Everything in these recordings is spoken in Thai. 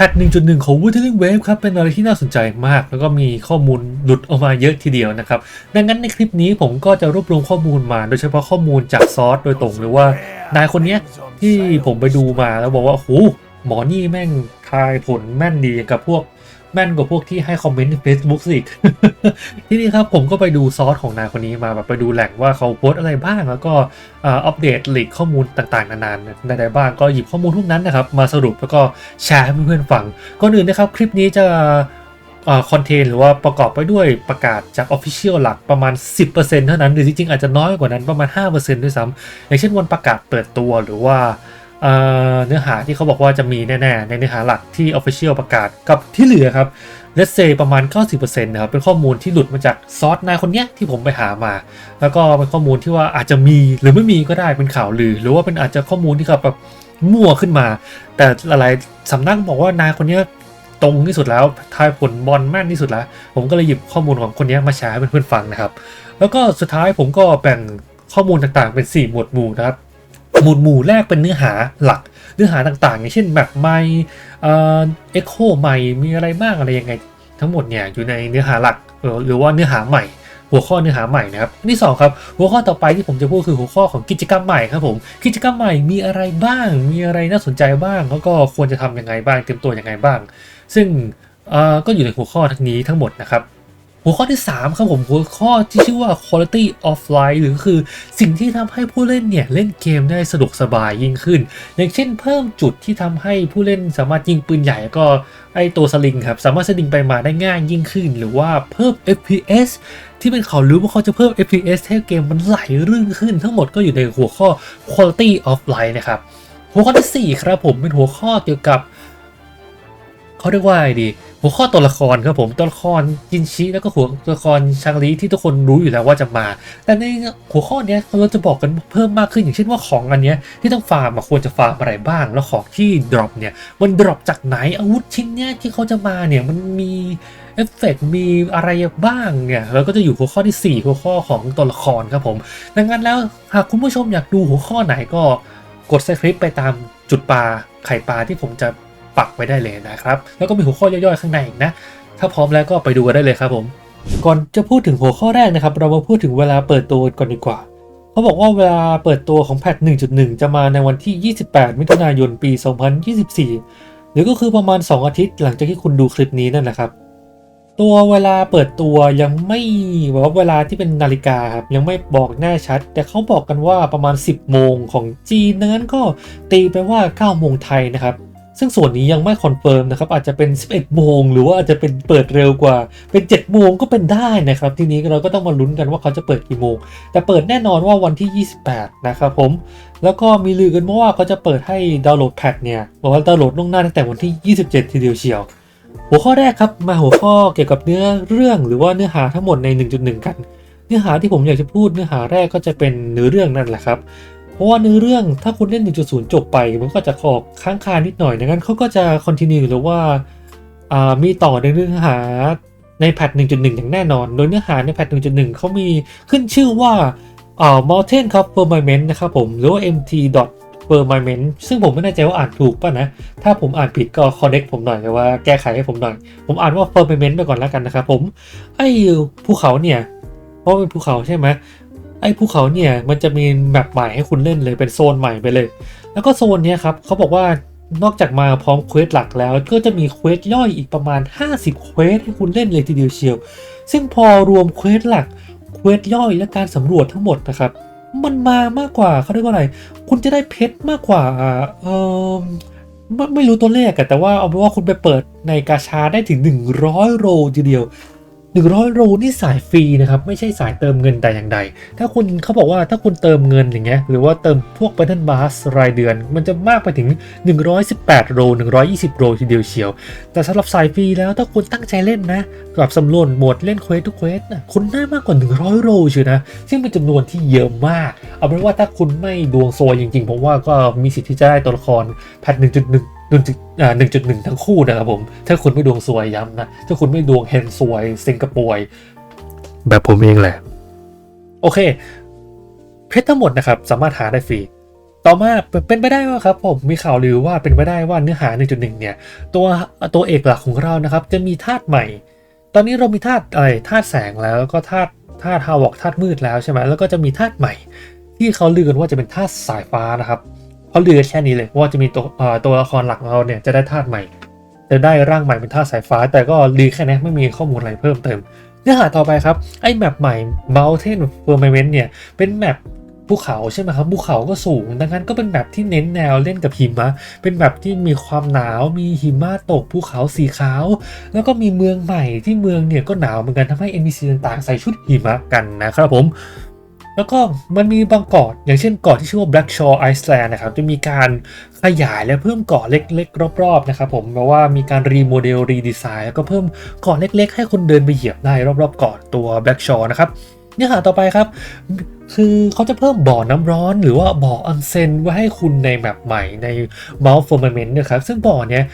แพท 1.1 ของ Wuthering Wave ครับ เป็นอะไรที่น่าสนใจมาก แล้วก็มีข้อมูลหลุดออกมาเยอะทีเดียวนะครับ ดังนั้นในคลิปนี้ผมก็จะรวบรวมข้อมูลมา โดยเฉพาะข้อมูลจากซอสโดยตรงหรือว่านายคนนี้ที่ผมไปดูมาแล้วบอกว่าโหหมอนี่แม่งทายผลแม่นดีกับพวก แม่นกว่าพวกที่ให้คอมเมนต์ใน Facebook สิที่นี่ครับผมก็ไปดูซอสของนายคนนี้มาแบบไปดูแหล่งว่าเขาโพสอะไรบ้าง แล้วก็อัปเดตลีกข้อมูลต่างๆ นานาใดๆบ้างก็หยิบข้อมูลพวกนั้นนะครับ มาสรุปแล้วก็แชร์ให้เพื่อนๆฟังก่อนอื่นนะครับคลิปนี้จะคอนเทนต์หรือว่าประกอบไปด้วยประกาศจาก Official หลักประมาณ 10%เท่านั้น หรือจริงๆอาจจะน้อยกว่านั้นประมาณ 5%ด้วยซ้ำอย่างเช่นวันประกาศเปิดตัวหรือว่า เนื้อหาที่เขาบอกว่าจะมีแน่ ๆ ในเนื้อหาหลักที่ Official ประกาศกับที่เหลือครับเลสเซประมาณ 90%นะครับเป็นข้อมูลที่หลุดมาจากซอสนายคนเนี้ยที่ผมไปหามา แล้วก็เป็นข้อมูลที่ว่าอาจจะมีหรือไม่มีก็ได้เป็นข่าวลือ หรือว่าเป็นอาจจะข้อมูลที่เขาแบบมั่วขึ้นมา แต่หลายๆสำนักบอกว่านายคนเนี้ยตรงที่สุดแล้วทายผลบอลแม่นที่สุดแล้ว ผมก็เลยหยิบข้อมูลของคนนี้มาแชร์ให้เพื่อนๆฟังนะครับ แล้วก็สุดท้ายผมก็แบ่งข้อมูลต่างๆเป็น 4 หมวดหมู่นะครับ หมวดหมู่แรกเป็นเนื้อหาหลัก เนื้อหาต่างๆ อย่างเช่นแบบไม่เอ่อเอ็กโคใหม่มีอะไรบ้างอะไรยังไง ทั้งหมดเนี่ยอยู่ในเนื้อหาหลักหรือว่าเนื้อหาใหม่ หัวข้อเนื้อหาใหม่นะครับที่สองครับหัวข้อต่อไปที่ผมจะพูดคือหัวข้อของกิจกรรมใหม่ครับผมกิจกรรมใหม่มีอะไรบ้าง มีอะไรน่าสนใจบ้างแล้วก็ควรจะทำยังไงบ้างเตรียมตัวยังไงบ้าง ซึ่งเอ่อก็อยู่ในหัวข้อทั้งนี้ทั้งหมดนะครับ หัวข้อที่ 3 ครับผมหัวข้อที่ชื่อว่า quality of life หรือคือสิ่งที่ทำให้ผู้เล่นเนี่ย เล่นเกมได้สะดวกสบายยิ่งขึ้น อย่างเช่นเพิ่มจุดที่ทำให้ผู้เล่นสามารถยิงปืนใหญ่ก็ไอตัวสลิงครับ สามารถสลิงไปมาได้ง่ายยิ่งขึ้น หรือว่าเพิ่ม FPS ที่เป็นข่าวลือว่าเขาจะเพิ่ม FPS ให้เกมมันไหลรื่นขึ้น ทั้งหมดก็อยู่ในหัวข้อ quality of life นะครับหัวข้อทีสี่4 ครับผมเป็นหัวข้อเกี่ยวกับเขาเรียกว่าอะไรดี หัวข้อตัวละครครับผมตัวละครจินชิแล้วก็หัวตัวละครชางรีที่ทุกคนรู้อยู่แล้วว่าจะมา แต่ในหัวข้อเนี้ยเราจะบอกกันเพิ่มมากขึ้นอย่างเช่นว่าของอันเนี้ยที่ต้องฟาร์มควรจะฟาร์มอะไรบ้าง แล้วของที่ดรอปเนี่ยมันดรอปจากไหนอาวุธชิ้นเนี้ยที่เขาจะมาเนี่ยมันมีเอฟเฟกต์มีอะไรบ้างเนี่ยเราก็จะอยู่หัวข้อที่ 4 หัวข้อของตัวละครครับผม ดังนั้นแล้วหากคุณผู้ชมอยากดูหัวข้อไหนก็กดสคริปต์ไปตามจุดปลาไข่ปลาที่ผมจะ ปักไว้ได้เลยนะครับ แล้วก็มีหัวข้อย่อยๆข้างในอีกนะ ถ้าพร้อมแล้วก็ไปดูกันได้เลยครับผม ก่อนจะพูดถึงหัวข้อแรกนะครับ เรามาพูดถึงเวลาเปิดตัวก่อนดีกว่าเขาบอกว่าเวลาเปิดตัวของแพท 1.1 จะมาในวันที่ 28 มิถุนายนปี 2024 หรือก็คือประมาณ 2 อาทิตย์หลังจากที่คุณดูคลิปนี้นั่นแหละครับตัวเวลาเปิดตัวยังไม่บอกว่าเวลาที่เป็นนาฬิกาครับยังไม่บอกแน่ชัด แต่เขาบอกกันว่าประมาณ 10 โมงของจีนนั้นก็ตีไปว่า 9 โมงไทยนะครับ ซึ่งส่วนนี้ยังไม่คอนเฟิร์มนะครับอาจจะเป็น 11 โมง หรือว่าอาจจะเป็นเปิดเร็วกว่าเป็น 7 โมงก็เป็นได้นะครับ ทีนี้เราก็ต้องมาลุ้นกันว่าเขาจะเปิดกี่โมง แต่เปิดแน่นอนว่าวันที่ 28 นะครับผม แล้วก็มีลือกันมาว่าเขาจะเปิดให้ดาวน์โหลดแพทเนี่ยบอกว่าดาวน์โหลดล่วงหน้าตั้งแต่วันที่ 27 ทีเดียวเชียว หัวข้อแรกครับมาหัวข้อเกี่ยวกับเนื้อเรื่องหรือว่าเนื้อหาทั้งหมดใน 1.1 กัน เนื้อหาที่ผมอยากจะพูดเนื้อหาแรกก็จะเป็นเนื้อเรื่องนั่นแหละครับ เพราะว่าเนื้อเรื่องถ้าคุณเล่น 1.0 จบไป มันก็จะขอกค้างคานิดหน่อยดังนั้นเขาก็จะคอนติเนียหรือว่าามีต่อในเนื้อหาในแพท 1.1 อย่างแน่นอน โดยเนื้อหาในแพท 1.1 เขามีขึ้นชื่อว่าอ่า Mountain ครับ Firmament นะครับผม หรือว่า MT Firmament ซึ่งผมไม่แน่ใจว่าอ่านถูกป่ะนะ ถ้าผมอ่านผิดก็ correct ผมหน่อยแต่ว่าแก้ไขให้ผมหน่อย ผมอ่านว่า Firmament ไปก่อนแล้วกันนะครับผม ไอ้ภูเขาเนี่ย เพราะเป็นภูเขาใช่ไหม ไอ้ภูเขาเนี่ยมันจะมีแมปใหม่ให้คุณเล่นเลยเป็นโซนใหม่ไปเลย แล้วก็โซนนี้ครับเขาบอกว่านอกจากมาพร้อมเควสหลักแล้ว ก็จะมีเควสย่อยอีกประมาณ 50 เควสให้คุณเล่นเลยทีเดียวเชียว ซึ่งพอรวมเควสหลัก เควสย่อยและการสำรวจทั้งหมดนะครับ มันมามากกว่าเขาเรียกว่าอะไร คุณจะได้เพชรมากกว่าเออไม่ไม่รู้ตัวเลขอะแต่ว่าเอาเป็นว่าคุณไปเปิดในกาชาได้ถึง 100 โรทีเดียว 100โรนี่สายฟรีนะครับไม่ใช่สายเติมเงินแต่อย่างใด ถ้าคุณเขาบอกว่าถ้าคุณเติมเงินอย่างเงี้ยหรือว่าเติมพวก Battle Pass รายเดือน มันจะมากไปถึง 118โร120 โรทีเดียวเชียว แต่สำหรับสายฟรีแล้วถ้าคุณตั้งใจเล่นนะกับสำรวจโหมดเล่นเควสทุกเควสนะคุณได้มากกว่า 100 โรเชียวนะ ซึ่งเป็นจำนวนที่เยอะมาก เอาเป็นว่าถ้าคุณไม่ดวงโซยจริงๆผมว่าก็มีสิทธิ์ที่จะได้ตัวละครแพท1.1 1.1อ่า1.1 ทั้งคู่นะครับผม ถ้าคุณไม่ดวงซวยย้ำนะ ถ้าคุณไม่ดวงเฮนซวย สิงคโปร์แบบผมเองแหละ โอเค เพชรทั้งหมดนะครับ สามารถหาได้ฟรีต่อมาเป็นเป็นไปได้ว่าครับผมมีข่าวลือว่าเป็นไปได้ว่าเนื้อหา 1.1 เนี่ย ตัวตัวเอกหลักของเรานะครับ จะมีธาตุใหม่ ตอนนี้เรามีธาตุอะไรธาตุแสงแล้วแล้วก็ธาตุธาตุฮาวอกธาตุมืดแล้วใช่ไหมแล้วก็จะมีธาตุใหม่ ที่เขาลือกันว่าจะเป็นธาตุสายฟ้านะครับ เขาลือกแค่นี้เลยว่าจะมีตัวตัวละครหลักของเราเนี่ยจะได้ธาตุใหม่จะได้ร่างใหม่เป็นธาตุสายฟ้า แต่ก็ลือแค่นี้ไม่มีข้อมูลอะไรเพิ่มเติม เนื้อหาต่อไปครับไอ้แมปใหม่ Mountain Firmament เนี่ยเป็นแมปภูเขาใช่ไหมครับภูเขาก็สูง ดังนั้นก็เป็นแมปที่เน้นแนวเล่นกับหิมะเป็นแมปที่มีความหนาวมีหิมะตกภูเขาสีขาว แล้วก็มีเมืองใหม่ที่เมืองเนี่ยก็หนาวเหมือนกันทำให้ NPC ต่างๆใส่ชุดหิมะกันนะครับผม แล้วก็มันมีบางเกาะอย่างเช่นเกาะที่ชื่อว่า Black Shore Iceland นะครับจะมีการขยายและเพิ่มเกาะเล็กๆ รอบๆนะครับผมแปลว่ามีการรีโมเดลรีดีไซน์แล้วก็เพิ่มเกาะเล็ก ๆ ให้คนเดินไปเหยียบได้รอบๆเกาะตัว Black Shore นะครับเนื้อหาต่อไปครับคือเขาจะเพิ่มบ่อน้ำร้อนหรือว่าบ่อออนเซ็นไว้ให้คุณในแมปใหม่ใน Mount Firmament นะครับซึ่งบ่อเนี้ย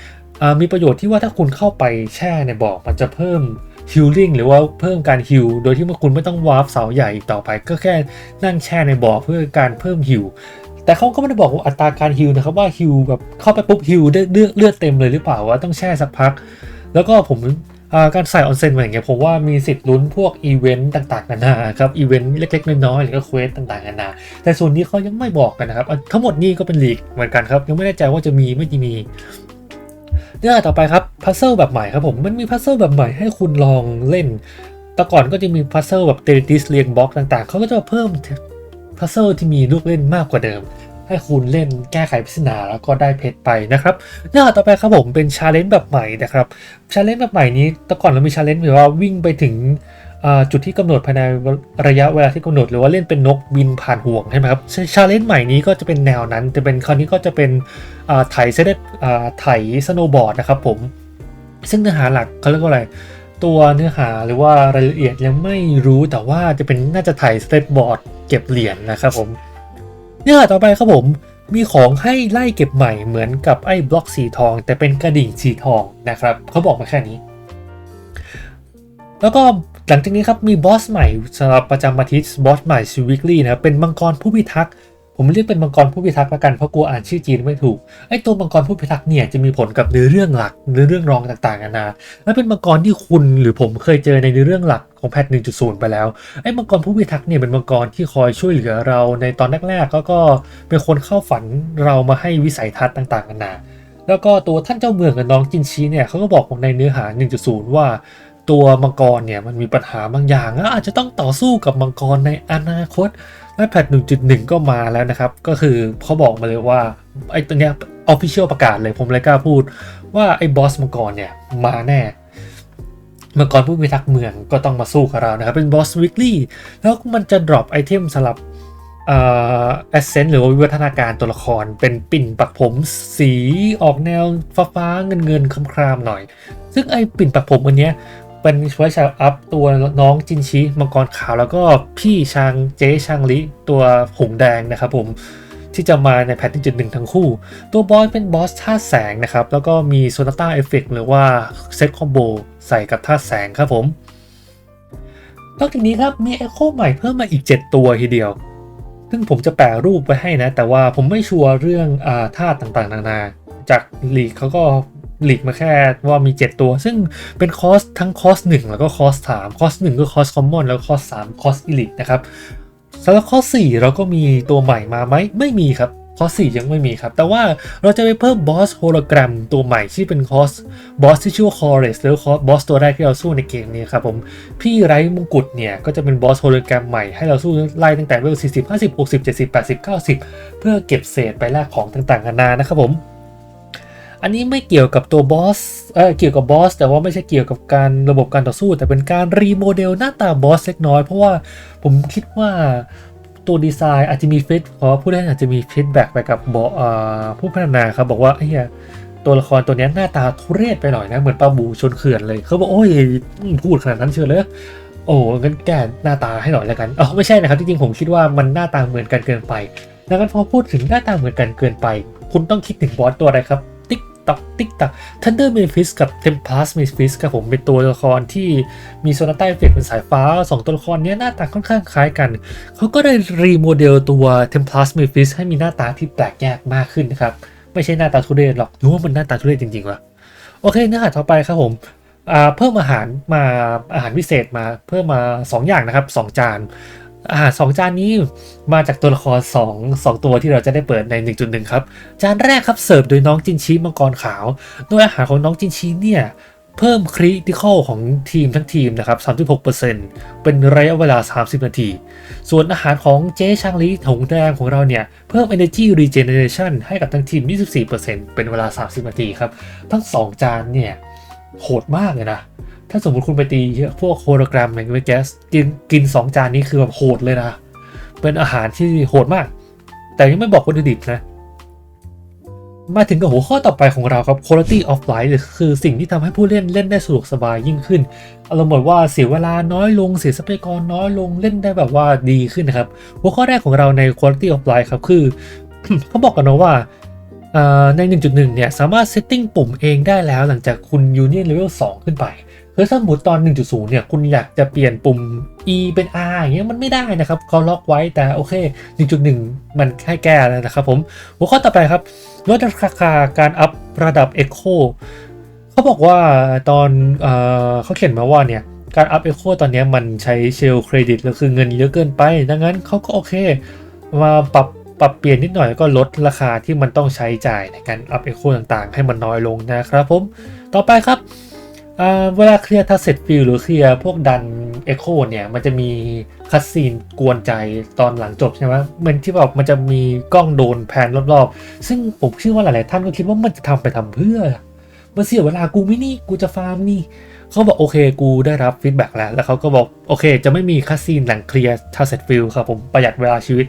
มีประโยชน์ที่ว่าถ้าคุณเข้าไปแช่ในบ่อมันจะเพิ่ม ฮิลลิ่งหรือว่าเพิ่มการฮิลโดยที่คุณไม่ต้องวาร์ปเสาใหญ่อีกต่อไป ก็แค่นั่งแช่ในบ่อเพื่อการเพิ่มฮิลแต่เขาก็ไม่ได้บอกว่าอัตราการฮิลนะครับว่าฮิลแบบเข้าไปปุ๊บฮิลเลือดเลือดเต็มเลยหรือเปล่าว่าต้องแช่สักพัก แล้วก็ผมการใส่ออนเซ็นมาอย่างเงี้ยผมว่ามีสิทธิ์ลุ้นพวกอีเวนต์ต่างๆ นานาครับอีเวนต์เล็กๆ น้อยๆหรือก็เควสต่างๆนานาแต่ส่วนนี้เขายังไม่บอกกันนะครับอะทั้งหมดนี้ก็เป็นลีกเหมือนกันครับ ยังไม่แน่ใจว่าจะมีไม่มี เนื้อต่อไปครับพัซเซิลแบบใหม่ครับผมมันมีพัซเซิลแบบใหม่ให้คุณลองเล่น แต่ก่อนก็จะมีพัซเซิลแบบเตติสเรียงบล็อกต่างๆ เขาก็จะเพิ่มพัซเซิลที่มีลูกเล่นมากกว่าเดิม ให้คุณเล่นแก้ไขปริศนาแล้วก็ได้เพชรไปนะครับเนื้องต่อไปครับผมเป็นชาเลนจ์แบบใหม่นะครับชาเลนจ์แบบใหม่นี้แต่ก่อนเรามีชาเลนจ์แบบว่าวิ่งไปถึง จุดที่กำหนดภายในระยะเวลาที่กำหนดหรือว่าเล่นเป็นนกบินผ่านห่วงใช่ไหมครับชาเลนจ์ใหม่นี้ก็จะเป็นแนวนั้นจะเป็นคราวนี้ก็จะเป็นไถเซตไถสโนบอร์ดนะครับผมซึ่งเนื้อหาหลักเขาเรียกว่าอะไร ตัวเนื้อหาหรือว่ารายละเอียดยังไม่รู้แต่ว่าจะเป็นน่าจะไถสเตตบอร์ดเก็บเหรียญนะครับผมเนื้อหาต่อไปครับผมมีของให้ไล่เก็บใหม่เหมือนกับไอ้บล็อกสีทอง แต่เป็นกระดิ่งสีทองนะครับเขาบอกมาแค่นี้ แล้วก็หลังจากนี้ครับมีบอสใหม่สำหรับประจำอาทิตย์บอสใหม่ชีวิกลี่นะครับเป็นมังกรผู้พิทักษ์ผมเรียกเป็นมังกรผู้พิทักษ์ละกันเพราะกลัวอ่านชื่อจีนไม่ถูกไอ้ตัวมังกรผู้พิทักษ์เนี่ยจะมีผลกับเนื้อเรื่องหลักเนื้อเรื่องรองต่างๆนานาและเป็นมังกรที่คุณหรือผมเคยเจอในเนื้อเรื่องหลักของแพท 1.0 ไปแล้วไอ้มังกรผู้พิทักษ์เนี่ยเป็นมังกรที่คอยช่วยเหลือเราในตอนแรกๆแล้วก็เป็นคนเข้าฝันเรามาให้วิสัยทัศน์ต่างๆนานาแล้วก็ตัวท่านเจ้าเมืองกับน้องจินชีเนี่ยเขาก็บอกในเนื้อหา 1.0 ว่า ตัวมังกรเนี่ยมันมีปัญหาบางอย่างแล้วอาจจะต้องต่อสู้กับมังกรในอนาคต และแพท1.1 ก็มาแล้วนะครับ ก็คือเขาบอกมาเลยว่าไอ้ตัวเนี้ยออฟฟิเชียลประกาศเลยผมเลยกล้าพูดว่าไอ้บอสมังกรเนี่ยมาแน่มังกรผู้พิทักษ์เมืองก็ต้องมาสู้กับเรานะครับ เป็นบอสวิกลี่แล้วมันจะดรอปไอเทมสลับเอ่อแอสเซนต์หรือว่าวิวัฒนาการตัวละครเป็นปิ่นปักผมสีออกแนวฟ้าๆเงินเงินๆครามๆหน่อย ซึ่งไอปิ่นปักผมอันเนี้ย เป็นไว้ใช้อัพตัวน้องจินชิมังกรขาวแล้วก็พี่ชางเจ๊ชางลิตัวหงแดงนะครับผมที่จะมาในแพทที่จุดหนึ่งทั้งคู่ ตัวบอสเป็นบอสท่าแสงนะครับ แล้วก็มีโซนาต้าเอฟเฟกหรือว่าเซตคอมโบใส่กับท่าแสงครับผมนอกจากนี้ครับมี Echo ใหม่เพิ่มมาอีก 7 ตัวทีเดียว ซึ่งผมจะแปะรูปไว้ให้นะ แต่ว่าผมไม่ชัวร์เรื่องอาธาตุต่างๆ นานา จากลีกเขาก็ หลีกมาแค่ว่ามี 7 ตัว ซึ่งเป็นคอสทั้งคอส1แล้วก็คอส3คอส1ก็คอสคอมมอนแล้วคอส3คอสอิลิทนะครับสำหรับคอส4เราก็มีตัวใหม่มาไหมไม่มีครับคอส4ยังไม่มีครับ แต่ว่าเราจะไปเพิ่มบอสโฮโลแกรมตัวใหม่ที่เป็นคอสบอสที่ชื่อว่าคอร์เรสหรือคอบอสตัวแรกที่เราสู้ในเกมนี้ครับผม พี่ไร้มงกุฎเนี่ย ก็จะเป็นบอสโฮโลแกรมใหม่ให้เราสู้ไล่ตั้งแต่เวล40 50 60 70 80 90 เพื่อเก็บเศษไปแลกของต่างๆนานานะครับผม อันนี้ไม่เกี่ยวกับตัวบอส เออเกี่ยวกับบอส แต่ว่าไม่ใช่เกี่ยวกับการระบบการต่อสู้ แต่เป็นการรีโมเดลหน้าตาบอสเล็กน้อย เพราะว่าผมคิดว่าตัวดีไซน์อาจจะมีฟีดเพราะผู้เล่นอาจจะมีฟีดแบ็กไปกับบอเอ่อผู้พัฒนาครับบอกว่าไอ้เหี้ยตัวละครตัวนี้หน้าตาทุเรศไปหน่อยนะ เหมือนปลาบูชนเขื่อนเลย เขาบอกโอ้ยพูดขนาดนั้นเชียวเลยโอ้งั้นแก้หน้าตาให้หน่อยแล้วกันอ๋อไม่ใช่นะครับจริงๆผมคิดว่ามันหน้าตาเหมือนกันเกินไปดังนั้นพอพูดถึงหน้าตาเหมือนกันเกินไป คุณต้องคิดถึงบอสตัวอะไรครับ ติ๊กตอกติ๊กตักทันเดอร์เมฟิสกับเทมพลัสเมฟิสครับผมเป็นตัวละครที่มีโซนาต้าเอฟเฟกเป็นสายฟ้า 2 ตัวละครนี้หน้าตาค่อนข้างคล้ายกัน เขาก็ได้รีโมเดลตัวเทมพลัสเมฟิสให้มีหน้าตาที่แปลกแยกมากขึ้นนะครับ ไม่ใช่หน้าตาทุเรศหรอกรู้ว่ามันหน้าตาทุเรศจริงๆวะโอเคเนื้อหาต่อไปครับผมอ่าเพิ่มอาหารมาอาหารพิเศษมาเพิ่มมา 2 อย่างนะครับ 2 จาน อาหารสองจานนี้มาจากตัวละคร2 2ตัวที่เราจะได้เปิดใน 1.1 ครับ จานแรกครับเสิร์ฟโดยน้องจินชีมังกรขาว โดยอาหารของน้องจินชีเนี่ยเพิ่มคริติคอลของทีมทั้งทีมนะครับ 36%เป็นระยะเวลา 30 นาที ส่วนอาหารของเจ๊ชางลีถงแดงของเราเนี่ย เพิ่ม Energy Regeneration ให้กับทั้งทีม 24%เป็นเวลา 30 นาทีครับ ทั้ง 2 จานเนี่ย โหดมากเลยนะ ถ้าสมมติคุณไปตีพวกโฮโลแกรมอย่างเวแกสกินกิน2จานนี้คือแบบโหดเลยนะ เป็นอาหารที่โหดมาก แต่ยังไม่บอกวัตถุดิบนะ มาถึงกับหัวข้อต่อไปของเราครับ quality of life คือสิ่งที่ทำให้ผู้เล่นเล่นได้สะดวกสบายยิ่งขึ้นอารมณ์แบบว่าเสียเวลาน้อยลงเสียทรัพยากรน้อยลงเล่นได้แบบว่าดีขึ้นนะครับ หัวข้อแรกของเราใน quality of life ครับคือเขาบอกกันนะว่าเอ่อใน 1.1 เนี่ย สามารถ setting ปุ่มเองได้แล้วหลังจากคุณ Union Level 2ขึ้นไป คือถ้าสมมติตอน 1.0 เนี่ย คุณอยากจะเปลี่ยนปุ่ม E เป็น R อย่างเงี้ยมันไม่ได้นะครับเขาล็อกไว้แต่โอเค 1.1 มันให้แก้แล้วนะครับผม หัวข้อต่อไปครับ ลดราคาการอัพระดับ Echo เขาบอกว่าตอนเอเขาเขียนมาว่าเนี่ย การอัพ Echo ตอนนี้มันใช้เชลเครดิตแล้วคือเงินเยอะเกินไป ดังนั้นเขาก็โอเค มาปรับปรับเปลี่ยนนิดหน่อยก็ลดราคาที่มันต้องใช้จ่ายในการอัพ Echo ต่างๆ ให้มันน้อยลงนะครับผม ต่อไปครับ เวลาเคลียร์ทัสเซ็ตฟิลหรือเคลียร์พวกดัน Echo เนี่ยมันจะมีคัสซีนกวนใจตอนหลังจบใช่ไหมเหมือนที่แบบมันจะมีกล้องโดนแพนรอบๆ ซึ่งผมเชื่อว่าหลายๆท่านก็คิดว่ามันจะทำไปทำเพื่อมันเสียเวลากูไม่นี่กูจะฟาร์มนี่เขาบอกโอเคกูได้รับฟีดแบ็กแล้ว แล้วเขาก็บอกโอเค จะไม่มีคัสซีนหลังเคลียร์ทัสเซ็ตฟิลครับผมประหยัดเวลาชีวิต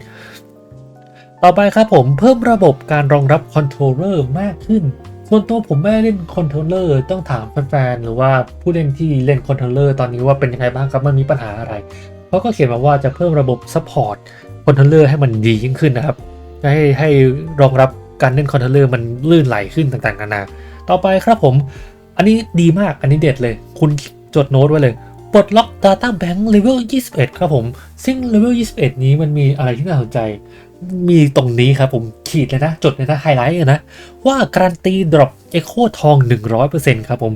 ต่อไปครับผมเพิ่มระบบการรองรับคอนโทรลเลอร์มากขึ้น ส่วนตัวผมไม่ได้เล่นคอนโทรลเลอร์ต้องถามแฟนๆหรือว่าผู้เล่นที่เล่นคอนโทรลเลอร์ตอนนี้ว่าเป็นยังไงบ้างครับมันมีปัญหาอะไรเขาก็เขียนมาว่าจะเพิ่มระบบซัพพอร์ตคอนโทรลเลอร์ให้มันดียิ่งขึ้นนะครับให้ให้รองรับการเล่นคอนโทรลเลอร์มันลื่นไหลขึ้นต่างๆนานาต่อไปครับผม อันนี้ดีมากอันนี้เด็ดเลย คุณจดโน้ตไว้เลยปลดล็อก Data Bank Level 21 ครับผม ซึ่ง Level 21 นี้มันมีอะไรที่น่าสนใจ มีตรงนี้ครับผมขีดเลยนะ จดเลยนะ ไฮไลท์เลยนะ ว่าการันตี Drop Echo ทอง 100%ครับผม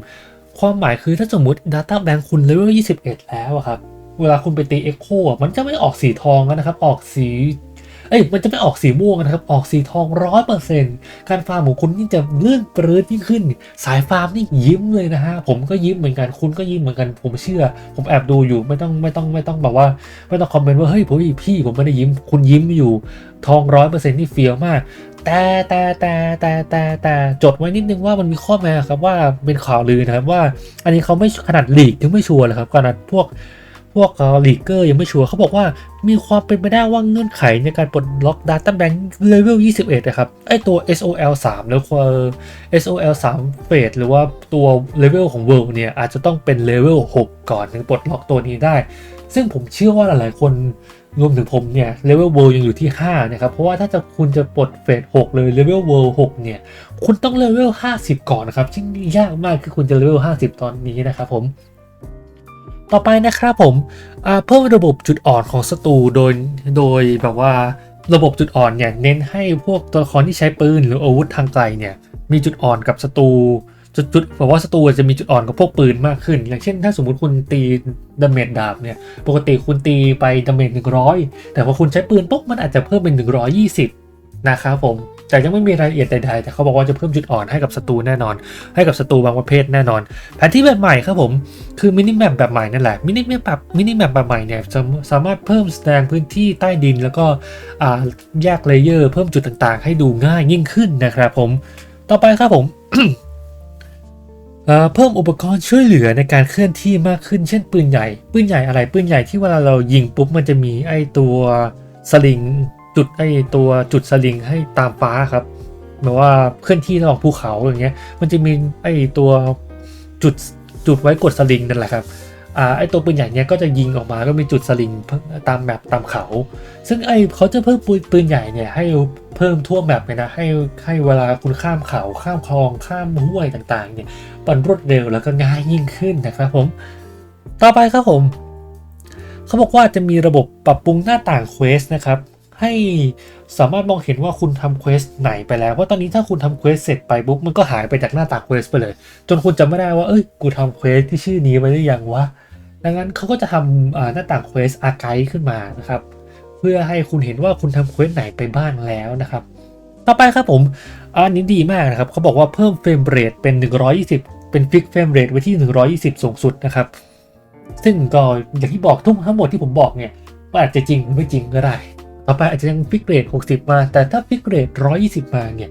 ความหมายคือถ้าสมมติ Data Bank คุณเลเวล21 แล้วอะครับ เวลาคุณไปตี Echo อะมันจะไม่ออกสีทองแล้วนะครับ ออกสี เอ้ยมันจะไม่ออกสีม่วงนะครับ ออกสีทองร้อยเปอร์เซ็นต์การฟาร์มของคุณนี่จะเลื่อนปรื้ดยิ่งขึ้น สายฟาร์มนี่ยิ้มเลยนะฮะ ผมก็ยิ้มเหมือนกัน คุณก็ยิ้มเหมือนกัน ผมเชื่อ ผมแอบดูอยู่ ไม่ต้องไม่ต้องไม่ต้องแบบว่า ไม่ต้องคอมเมนต์ว่า เฮ้ยผมพี่ผมไม่ได้ยิ้ม คุณยิ้มอยู่ ทองร้อยเปอร์เซ็นต์นี่เฟี้ยวมากแต่แต่แต่แต่แต่แต่จดไว้นิดนึงว่ามันมีข้อแม้ครับว่าเป็นข่าวลือนะครับว่า อันนี้เขาไม่ขนาดหลีกยังไม่ชัวร์เลยครับขนาดพวก พวกลีกเกอร์ยังไม่ชัวร์เขาบอกว่ามีความเป็นไปได้ว่าเงื่อนไขในการปลดล็อก Data Bank Level 21 นะครับ ไอตัว SOL 3แล้วก็ SOL 3เฟสหรือว่าตัว Level ของ World เนี่ย อาจจะต้องเป็น Level 6 ก่อนถึงปลดล็อกตัวนี้ได้ ซึ่งผมเชื่อว่าหลายๆ คนรวมถึงผมเนี่ย Level World ยังอยู่ที่ 5 นะครับ เพราะว่าถ้าจะคุณจะปลดเฟส6เลย Level World 6เนี่ย คุณต้อง Level 50 ก่อนนะครับซึ่งยากมากคือคุณจะ Level 50 ตอนนี้นะครับผม ต่อไปนะครับผมเพิ่มระบบจุดอ่อนของศัตรูโดยโดยแบบว่าระบบจุดอ่อนเนี่ยเน้นให้พวกตัวละครที่ใช้ปืนหรืออาวุธทางไกลเนี่ยมีจุดอ่อนกับศัตรูจุดจุดแบบว่าศัตรูจะมีจุดอ่อนกับพวกปืนมากขึ้น อย่างเช่น ถ้าสมมติคุณตีดาเมจดาบเนี่ยปกติคุณตีไปดาเมจ100แต่พอคุณใช้ปืนปุ๊บมันอาจจะเพิ่มเป็น120น นะครับผมแต่ยังไม่มีรายละเอียดใดๆแต่เขาบอกว่าจะเพิ่มจุดอ่อนให้กับศัตรูแน่นอน ให้กับศัตรูบางประเภทแน่นอน แผนที่แบบใหม่ครับผมคือมินิแมปแบบใหม่นั่นแหละมินิแมปแบบมินิแมปแบบใหม่เนี่ยจะสามารถเพิ่มแสดงพื้นที่ใต้ดิน แล้วก็แยกเลเยอร์เพิ่มจุดต่างๆ ให้ดูง่ายยิ่งขึ้นนะครับผมต่อไปครับผมเอ่อเพิ่มอุปกรณ์ช่วยเหลือในการเคลื่อนที่มากขึ้นเช่นปืนใหญ่ ปืนใหญ่อะไรปืนใหญ่ที่เวลาเรายิงปุ๊บมันจะมีไอตัวสลิง จุดไอตัวจุดสลิงให้ตามฟ้าครับแบบว่าเคลื่อนที่ระหว่างภูเขาอย่างเงี้ย มันจะมีไอตัวจุดจุดไว้กดสลิงนั่นแหละครับอ่าไอตัวปืนใหญ่เนี้ยก็จะยิงออกมาก็มีจุดสลิงตามแมปตามเขา ซึ่งไอเขาจะเพิ่มปืนปืนใหญ่เนี่ยให้เพิ่มทั่วแมปเลยนะให้ให้เวลาคุณข้ามเขาข้ามคลองข้ามห้วยต่างๆ เนี่ยมันรวดเร็วแล้วก็ง่ายยิ่งขึ้นนะครับผม ต่อไปครับผม เขาบอกว่าจะมีระบบปรับปรุงหน้าต่างเควสนะครับ ให้สามารถมองเห็นว่าคุณทำเควสไหนไปแล้ว เพราะตอนนี้ถ้าคุณทำเควสเสร็จไปปุ๊บมันก็หายไปจากหน้าต่างเควสไปเลย จนคุณจำไม่ได้ว่าเอ้ยกูทำเควสที่ชื่อนี้ไปหรือยังวะดังนั้นเขาก็จะทำหน้าต่างเควสอาร์ไกด์ขึ้นมานะครับเพื่อให้คุณเห็นว่าคุณทำเควสไหนไปบ้างแล้วนะครับ ต่อไปครับผมอันนี้ดีมากนะครับเขาบอกว่าเพิ่มเฟรมเรทเป็น 120 เป็นฟิกเฟรมเรทไว้ที่ 120 สูงสุดนะครับ ซึ่งก็อย่างที่บอกทุกทั้งหมดที่ผมบอกเนี่ยมันอาจจะจริงหรือไม่จริงก็ได้ ต่อไปอาจจะยังฟิกเรท60 มา แต่ถ้าฟิกเรท120 มาเนี่ย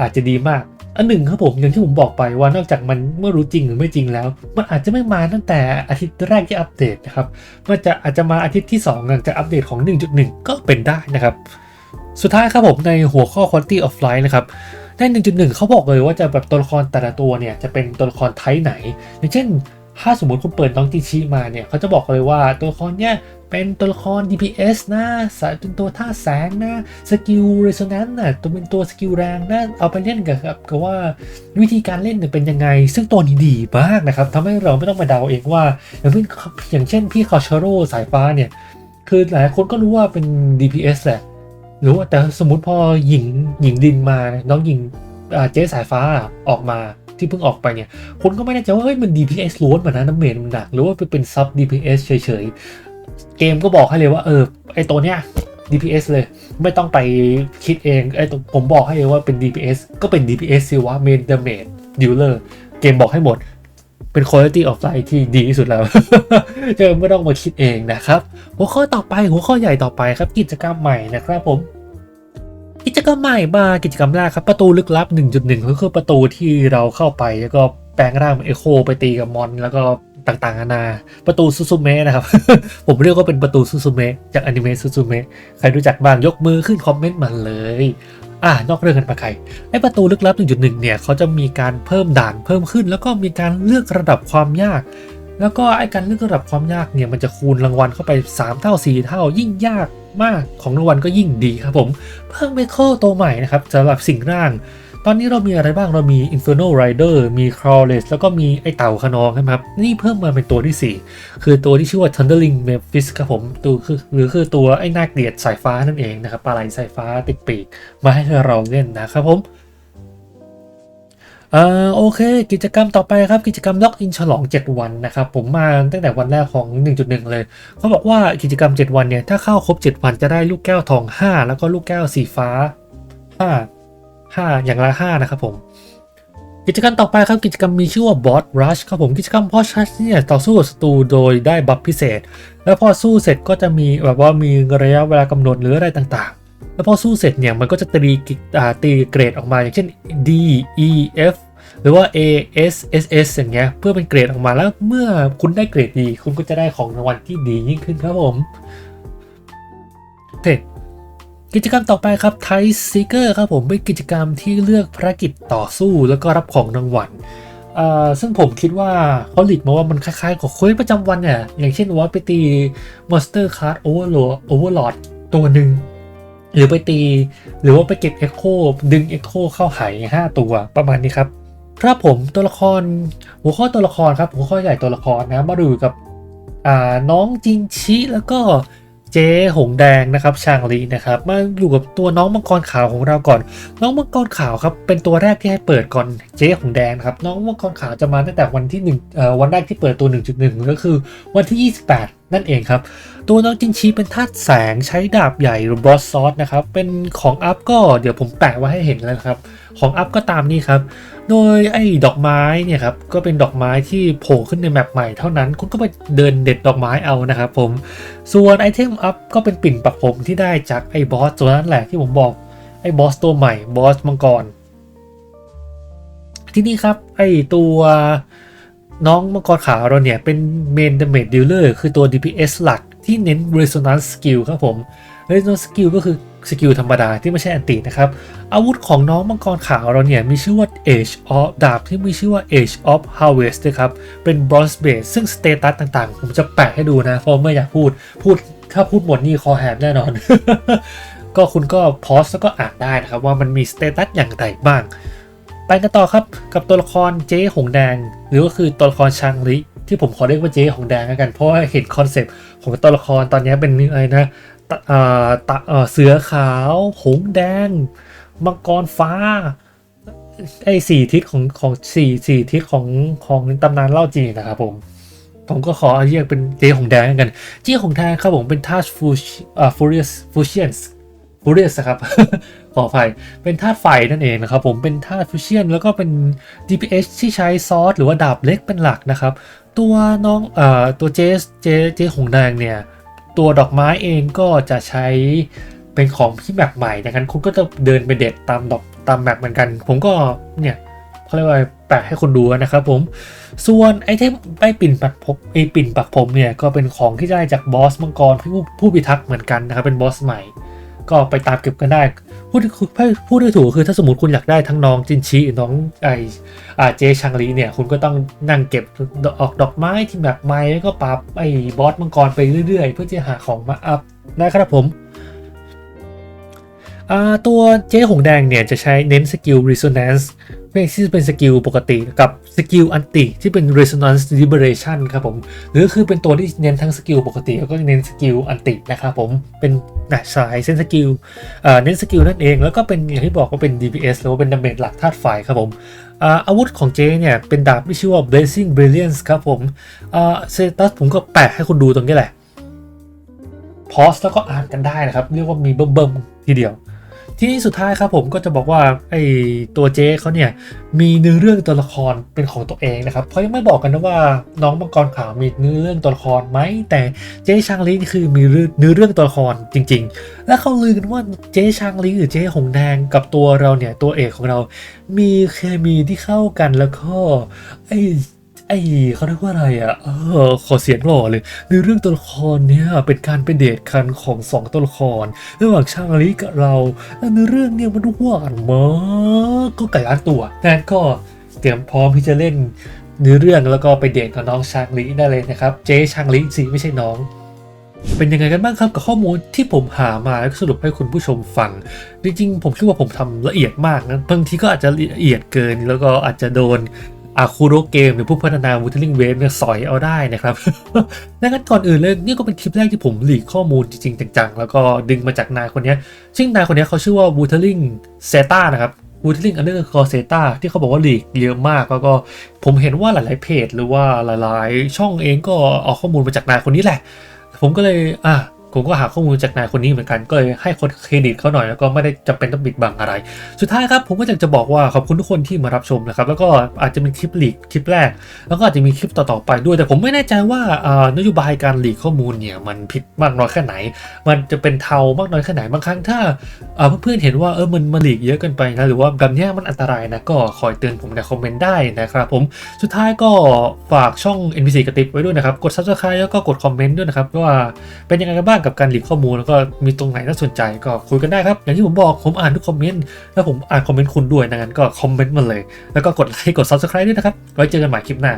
อาจจะดีมาก อันหนึ่งครับผมอย่างที่ผมบอกไปว่านอกจากมันเมื่อรู้จริงหรือไม่จริงแล้ว มันอาจจะไม่มาตั้งแต่อาทิตย์แรกที่อัปเดตนะครับมันจะอาจจะมาอาทิตย์ที่ 2 หลังจากอัปเดตของ 1.1 ก็เป็นได้นะครับ สุดท้ายครับผมในหัวข้อ quality of life นะครับใน1.1 เขาบอกเลยว่าจะแบบตัวละครแต่ละตัวเนี่ยจะเป็นตัวละครไทป์ไหน อย่างเช่น ถ้าสมมติคุณเปิดน้องจิชิมาเนี่ยเขาจะบอกเลยว่าตัวละครเนี่ยเป็นตัวละคร DPS นะสายเป็นตัวท่าแสงนะสกิล resonance นะตัวเป็นตัวสกิลแรงนะเอาไปเล่นกับครับกับว่าวิธีการเล่นเนี่ยเป็นยังไง ซึ่งตัวนี้ดีมากนะครับทำให้เราไม่ต้องมาเดาเองว่า อย่างเช่นอย่างเช่นพี่คาชาโรสายฟ้าเนี่ย คือหลายคนก็รู้ว่าเป็น DPS แหละหรือว่าแต่สมมติพอหญิงหญิงดินมาน้องหญิงเจ๊สายฟ้าออกมา ที่เพิ่งออกไปเนี่ย คนก็ไม่แน่ใจว่าเฮ้ยมัน DPS ล้วนมานะน้ำเมนมันหนัก หรือว่าเป็นซับ DPS เฉยๆ เกมก็บอกให้เลยว่าเออไอตัวเนี้ย DPS เลยไม่ต้องไปคิดเองไอตัวผมบอกให้เลยว่าเป็น DPS ก็เป็น DPS สิวะ Main Damage Dealer เกมบอกให้หมดเป็น quality of life ที่ดีที่สุดแล้วเจอไม่ต้องมาคิดเองนะครับ หัวข้อต่อไปหัวข้อใหญ่ต่อไปครับกิจกรรมใหม่นะครับผม กิจกรรมใหม่มากิจกรรมแรกครับประตูลึกลับ 1.1 ก็คือประตูที่เราเข้าไปแล้วก็แปลงร่างเป็นเอโคไปตีกับมอน แล้วก็ต่างๆนานาประตูซูซูเมะนะครับ ผมเรียกว่าเป็นประตูซูซูเมะจากอนิเมะซูซูเมะใครรู้จักบ้างยกมือขึ้นคอมเมนต์มาเลย อ่านอกเรื่องกันไปใครไอประตูลึกลับ 1.1 เนี่ยเขาจะมีการเพิ่มด่านเพิ่มขึ้น แล้วก็มีการเลือกระดับความยาก แล้วก็ไอ้การเลือกระดับความยากเนี่ยมันจะคูณรางวัลเข้าไป 3 เท่า 4 เท่ายิ่งยากมากของรางวัลก็ยิ่งดีครับผม เพิ่มเมโคตัวใหม่นะครับสำหรับสิ่งร่าง ตอนนี้เรามีอะไรบ้างเรามี Inferno Rider มี Crawless แล้วก็มีไอเต่าขนองครับ นี่เพิ่มมาเป็นตัวที่ 4 คือตัวที่ชื่อว่า Thundering Memphis ครับผมตัวคือหรือคือตัวไอ้นาเกลียดสายฟ้านั่นเองนะครับปลาไหลสายฟ้าติดปีกมาให้เราเล่นนะครับผม อ่าโอเค กิจกรรมต่อไปครับ กิจกรรมล็อกอินฉลอง 7 วันนะครับ ผมมาตั้งแต่วันแรกของ 1.1 เลย เขาบอกว่ากิจกรรม 7 วันเนี่ย ถ้าเข้าครบ 7 วันจะได้ลูกแก้วทอง 5 แล้วก็ลูกแก้วสีฟ้า 5 5 อย่างละ 5 นะครับผม กิจกรรมต่อไปครับกิจกรรมมีชื่อว่า Boss Rush ครับผมกิจกรรม Boss Rush เนี่ยต่อสู้ศัตรูโดยได้บัฟพิเศษ แล้วพอสู้เสร็จก็จะมีแบบว่ามีระยะเวลากำหนดหรืออะไรต่างๆ แล้วพอสู้เสร็จเนี่ยมันก็จะตีกิอ่าตีเกรดออกมาอย่างเช่น D E F หรือว่า A S S S อย่างเงี้ยเพื่อเป็นเกรดออกมาแล้วเมื่อคุณได้เกรดดี คุณก็จะได้ของรางวัลที่ดียิ่งขึ้นครับผมโอเคกิจกรรมต่อไปครับ t i ซ Seeker ครับผมเป็นกิจกรรมที่เลือกภารกิจต่อสู้แล้วก็รับของรางวัลอ่อซึ่งผมคิดว่าเขาหลีกมาว่ามันคล้ายๆกับเควสประจำวันเนี่ยอย่างเช่นว่าไปตี Monster Card Overlord Overlord ตัวหนึ่ง หรือไปตี หรือว่าไปเก็บ Echo ดึง Echo เข้าหาย5ตัวประมาณนี้ครับครับผมตัวละครหัวข้อตัวละครครับหัวข้อใหญ่ตัวละครนะมาดูกับอ่าน้องจินชิแล้วก็เจ๊หงแดงนะครับชางลีนะครับมาอยู่กับตัวน้องมังกรขาวของเราก่อน น้องมังกรขาวครับเป็นตัวแรกที่ให้เปิดก่อนเจ๊หงแดงครับน้องมังกรขาวจะมาตั้งแต่วันที่หนึ่งเอ่อวันแรกที่เปิดตัว 1.1 ก็คือวันที่ 28 นั่นเองครับ ตัวน้องจินชีเป็นธาตุแสงใช้ดาบใหญ่หรือบอสซอสนะครับ เป็นของอัพก็เดี๋ยวผมแปะไว้ให้เห็นแล้วครับ ของอัพก็ตามนี้ครับ โดยไอ้ดอกไม้เนี่ยครับ ก็เป็นดอกไม้ที่โผล่ขึ้นในแมปใหม่เท่านั้น คุณก็ไปเดินเด็ดดอกไม้เอานะครับผม ส่วนไอเทมอัพก็เป็นปิ่นปักผมที่ได้จากไอ้บอสตัวนั้นแหละที่ผมบอก ไอ้บอสตัวใหม่บอสมังกร ที่นี่ครับไอ้ตัว น้องมังกรขาวเราเนี่ยเป็น Main Damage Dealer คือตัว DPS หลักที่เน้น Resonance Skill ครับผม Resonance Skill ก็คือสกิลธรรมดาที่ไม่ใช่อันตินะครับ อาวุธของน้องมังกรขาวเราเนี่ยมีชื่อว่า Age of ดาบที่มีชื่อว่า Age of Harvest นะครับ เป็น Bronze Blade ซึ่งสเตตัสต่างๆ ผมจะแปะให้ดูนะ เพราะไม่อยากพูดพูดถ้าพูดหมดนี่คอแหบแน่นอน ก็คุณก็พอสแล้วก็อ่านได้นะครับ ว่ามันมีสเตตัสอย่างไรบ้าง ไปกันต่อครับกับตัวละครเจ๊หงแดง หรือก็คือตัวละครชางริที่ผมขอเรียกว่าเจ๊หงแดงกัน เพราะเห็นคอนเซปต์ของตัวละครตอนนี้เป็นอะไรนะเอ่อตะเสือขาวหงแดง มังกรฟ้า ไอ้สี่ทิศของของสี่สี่ทิศของของตำนานเล่าจีนนะครับผมผมก็ขอเรียกเป็นเจ๊หงแดงกันเจ๊หงแดงครับผมเป็นธาตุฟูอ่าฟูเรียสฟูเชียนสฟูเรียสครับ ขออภัยเป็นธาตุไฟนั่นเองนะครับผมเป็นธาตุฟูเชียนแล้วก็เป็น DPS ที่ใช้ซอสหรือว่าดาบเล็กเป็นหลักนะครับ ตัวน้องเอ่อตัวเจสเจเจหงแดงเนี่ย ตัวดอกไม้เองก็จะใช้เป็นของที่แมปใหม่ดังนั้นคุณก็จะเดินไปเด็ดตามดอกตามแมปเหมือนกัน ผมก็เนี่ยเขาเรียกว่าแปะให้คนดูนะครับผม ส่วนไอเทมไอปิ่นปักผมไอปิ่นปักผมเนี่ยก็เป็นของที่ได้จากบอสมังกรผู้ผู้พิทักษ์เหมือนกันนะครับเป็นบอสใหม่ ก็ไปตามเก็บกันได้พูดพูดได้ถูกคือถ้าสมมติคุณอยากได้ทั้งน้องจินชีน้องไออาเจชังลีเนี่ย คุณก็ต้องนั่งเก็บดอกอกดอกไม้ที่แบบไม้แล้วก็ปรับไอ้บอสมังกรไปเรื่อยๆ เพื่อจะหาของมาอัพนะครับผม ตัวเจ๊หงแดงเนี่ยจะใช้เน้นสกิล resonance ที่เป็นสกิลปกติกับสกิลอันติที่เป็น resonance liberation ครับผม หรือคือเป็นตัวที่เน้นทั้งสกิลปกติแล้วก็เน้นสกิลอันตินะครับผม เป็นนะสายเส้นสกิลเน้นสกิลนั่นเอง แล้วก็เป็นอย่างที่บอกว่าเป็น DPS หรือว่าเป็นดาเมจหลักธาตุไฟครับผมอาวุธของเจเนี่ยเป็นดาบที่ชื่อว่า blazing brilliance ครับผมเซตัสผมก็แปะให้คุณดูตรงนี้แหละพอสแล้วก็อ่านกันได้นะครับ เรียกว่ามีเบิ่มๆทีเดียว ที่สุดท้ายครับผมก็จะบอกว่าไอ้ตัวเจ๊เขาเนี่ยมีเนื้อเรื่องตัวละครเป็นของตัวเองนะครับเพราะยังไม่บอกกันนะว่าน้องมังกรขาวมีเนื้อเรื่องตัวละครไหมแต่เจ๊ชางลีนี่คือมีเนื้อเรื่องตัวละครจริง ๆ และเขาลือกันว่าเจ๊ชางลีหรือเจ๊หงแดงกับตัวเราเนี่ยตัวเอกของเรา มีเคมีที่เข้ากันแล้วก็ไอ้ ไอ้เขาเรียกว่าอะไรอะเออขอเสียงหล่อเลย ในเรื่องตัวละครเนี่ยเป็นการเป็นเดทกันของสองตัวละครระหว่างชางลีกับเราและในเรื่องเนี่ยมันหวานมากก็ไก่ล้านตัวนั้นก็เตรียมพร้อมที่จะเล่นเนื้อเรื่องแล้วก็ไปเดทกับน้องชางลีได้เลยนะครับ เจ๊ชางลีสิไม่ใช่น้อง เป็นยังไงกันบ้างครับกับข้อมูลที่ผมหามาแล้วก็สรุปให้คุณผู้ชมฟัง จริงๆ ผมคิดว่าผมทำละเอียดมากนะบางทีก็อาจจะละเอียดเกินแล้วก็อาจจะโดน อาคูโรเกมหรือผู้พัฒนา w ู t เ r อร์ w เวฟเนี่ยสอยเอาได้นะครับดังนั้นก่อนอื่นเลยนี่ก็เป็นคลิปแรกที่ผมหลีกข้อมูลจริงๆจังๆ แล้วก็ดึงมาจากนายคนนี้ซึ่งนายคนนี้เขาชื่อว่า w ู t เ r อร์ w เซต้านะครับ w ู t เ r อร์ w อันเดอร์คอเซต้าที่เขาบอกว่าหลีกเยอะมากแล้วก็ผมเห็นว่าหลายๆเพจ หรือว่าหลายๆ ช่องเองก็เอาข้อมูลมาจากนายคนนี้แหละ ผมก็เลยอะ ผมก็หาข้อมูลจากนายคนนี้เหมือนกันก็เลยให้คนเครดิตเขาหน่อยแล้วก็ไม่ได้จำเป็นต้องปิดบังอะไร สุดท้ายครับผมก็อยากจะบอกว่าขอบคุณทุกคนที่มารับชมนะครับแล้วก็อาจจะเป็นคลิปหลีกคลิปแรก แล้วก็อาจจะมีคลิปต่อๆไปด้วย แต่ผมไม่แน่ใจว่าอ่านโยบายการหลีกข้อมูลเนี่ยมันผิดมากน้อยแค่ไหน มันจะเป็นเทามากน้อยแค่ไหนบางครั้งถ้าเพื่อนๆเห็นว่าเออมันมาหลีกเยอะเกินไปนะหรือว่าแบบเนี้มันอันตรายนะก็คอยเตือนผมในคอมเมนต์ได้นะครับผมสุดท้ายก็ฝากช่อง NPC กระติบไว้ด้วยนะครับกด subscribe แล้วก็กดคอมเมนต์ด้วยนะครับว่าเป็นยังไงกันบ้างกับการหลีกข้อมูลแล้วก็มีตรงไหนน่าสนใจก็คุยกันได้ครับ อย่างที่ผมบอกผมอ่านทุกคอมเมนต์แล้วผมอ่านคอมเมนต์คุณด้วยดังนั้นก็คอมเมนต์มาเลย แล้วก็กดไลค์กด subscribe ด้วยนะครับ ไว้เจอกันใหม่คลิปหน้า